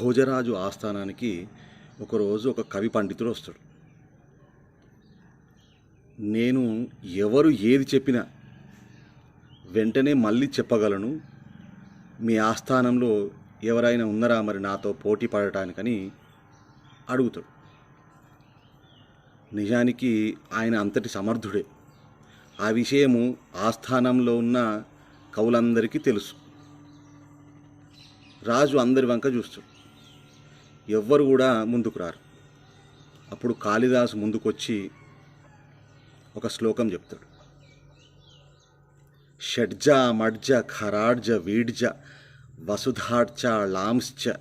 భోజరాజు ఆస్థానానికి ఒకరోజు ఒక కవి పండితుడు వస్తాడు. నేను ఎవరు ఏది చెప్పినా వెంటనే మళ్ళీ చెప్పగలను. మీ ఆస్థానంలో ఎవరైనా ఉన్నారా మరి నాతో పోటీ పడటానికని అడుగుతాడు. నిజానికి ఆయన అంతటి సమర్థుడే. ఆ విషయము ఆస్థానంలో ఉన్న కవులందరికీ తెలుసు. రాజు అందరి వంక చూస్తాడు. ఎవ్వరు కూడా ముందుకు రారు. అప్పుడు కాళిదాసు ముందుకొచ్చి ఒక శ్లోకం చెప్తాడు. షడ్జ మడ్జ ఖరాడ్జ వీడ్జ వసుధాడ్చ లాంశ్చ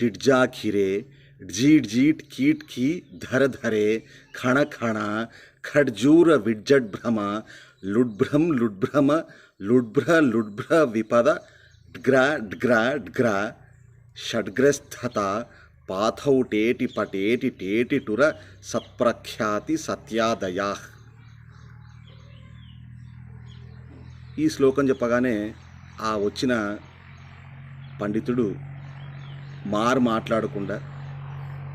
డిడ్జాఖిరే జీట్ కీట్ కీ ధర ధరే ఖణ ఖణ ఖడ్జూర విడ్జడ్భ్రమ లుడ్భ్రం లుడ్భ్రమ లుడ్భ్ర లుడ్భ్ర విపద డ్గ్ర డ్గ్ర డ్గ్ర షడ్గ్రస్థత పాథౌటేటి పటేటి టేటి టుర సత్ప్రఖ్యాతి సత్యాదయా. ఈ శ్లోకం చెప్పగానే ఆ వచ్చిన పండితుడు మారు మాట్లాడకుండా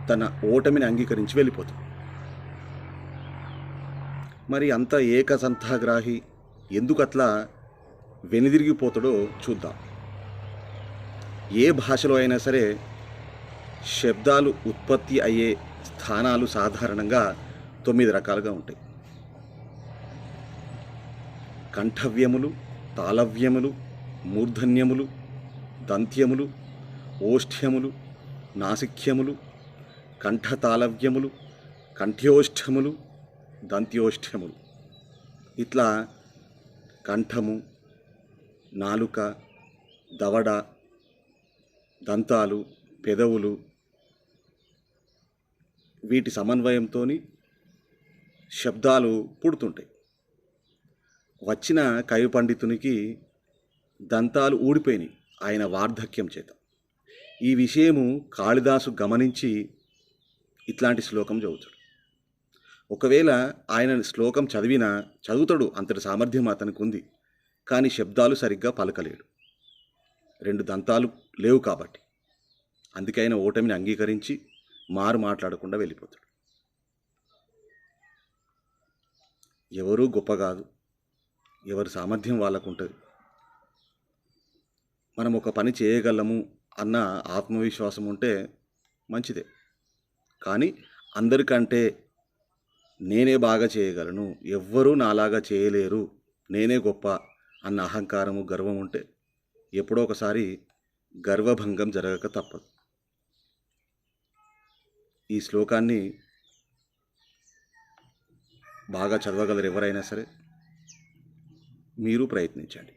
తన ఓటమిని అంగీకరించి వెళ్ళిపోతాడు. మరి అంత ఏకసంతాగ్రాహి ఎందుకు అట్లా వెనుదిరిగిపోతాడో చూద్దాం. ఏ భాషలో అయినా సరే శబ్దాలు ఉత్పత్తి అయ్యే స్థానాలు సాధారణంగా తొమ్మిది రకాలుగా ఉంటాయి. కంఠవ్యములు తాళవ్యములు మూర్ధన్యములు దంత్యములు ఓష్ఠ్యములు నాసిక్యములు కంఠతాళవ్యములు కంఠ్యోష్ఠములు దంత్యోష్ఠ్యములు ఇట్లా కంఠము నాలుక దవడ దంతాలు పెదవులు వీటి సమన్వయంతో శబ్దాలు పుడుతుంటాయి. వచ్చిన కవి పండితునికి దంతాలు ఊడిపోయినాయి ఆయన వార్ధక్యం చేత. ఈ విషయము కాళిదాసు గమనించి ఇట్లాంటి శ్లోకం చదువుతాడు. ఒకవేళ ఆయన శ్లోకం చదివినా చదువుతాడు అంతటి సామర్థ్యం అతనికి ఉంది కానీ శబ్దాలు సరిగ్గా పలకలేడు. రెండు దంతాలు లేవు కాబట్టి. అందుకే ఆయన ఓటమిని అంగీకరించి మారు మాట్లాడకుండా వెళ్ళిపోతాడు. ఎవరూ గొప్ప కాదు ఎవరి సామర్థ్యం వాళ్ళకు ఉంటుంది మనం ఒక పని చేయగలము అన్న ఆత్మవిశ్వాసం ఉంటే మంచిదే. కానీ అందరికంటే నేనే బాగా చేయగలను ఎవ్వరూ నాలాగా చేయలేరు నేనే గొప్ప అన్న అహంకారము గర్వం ఉంటే ఎప్పుడో ఒకసారి గర్వభంగం జరగక తప్పదు. ఈ శ్లోకాన్ని బాగా చదవగలరు ఎవరైనా సరే మీరు ప్రయత్నించండి.